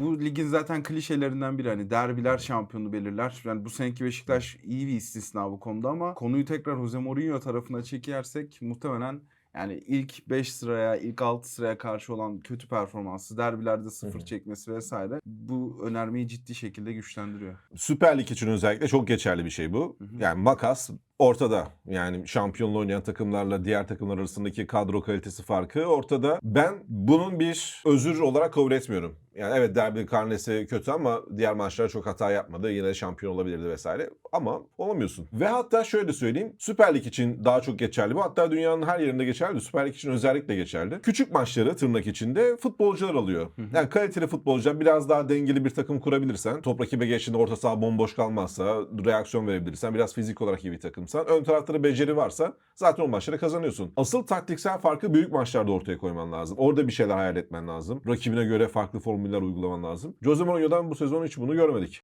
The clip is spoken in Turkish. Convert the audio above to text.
Bu ligin zaten klişelerinden biri hani derbiler şampiyonu belirler. Yani bu seneki Beşiktaş iyi bir istisna bu konuda ama konuyu tekrar Jose Mourinho tarafına çekersek muhtemelen yani ilk 5 sıraya, ilk 6 sıraya karşı olan kötü performansı, derbilerde sıfır çekmesi vesaire bu önermeyi ciddi şekilde güçlendiriyor. Süper Lig için özellikle çok geçerli bir şey bu. Yani makas ortada. Yani şampiyonluğu oynayan takımlarla diğer takımlar arasındaki kadro kalitesi farkı ortada. Ben bunun bir özür olarak kabul etmiyorum. Yani evet derbi karnesi kötü ama diğer maçlar çok hata yapmadı. Yine de şampiyon olabilirdi vesaire. Ama olamıyorsun. Ve hatta şöyle söyleyeyim. Süper Lig için daha çok geçerli bu. Hatta dünyanın her yerinde geçerli. Süper Lig için özellikle geçerli. Küçük maçları tırnak içinde futbolcular alıyor. Yani kaliteli futbolcular biraz daha dengeli bir takım kurabilirsen, top rakibe geçtiğinde orta saha bomboş kalmazsa, reaksiyon verebilirsen, biraz fizik olarak iyi bir takımsan, ön tarafta da beceri varsa zaten o maçları kazanıyorsun. Asıl taktiksel farkı büyük maçlarda ortaya koyman lazım. Orada bir şeyler hayal etmen lazım. Rakibine göre farklı formüller uygulaman lazım. Jose Mourinho'dan bu sezon hiç bunu görmedik.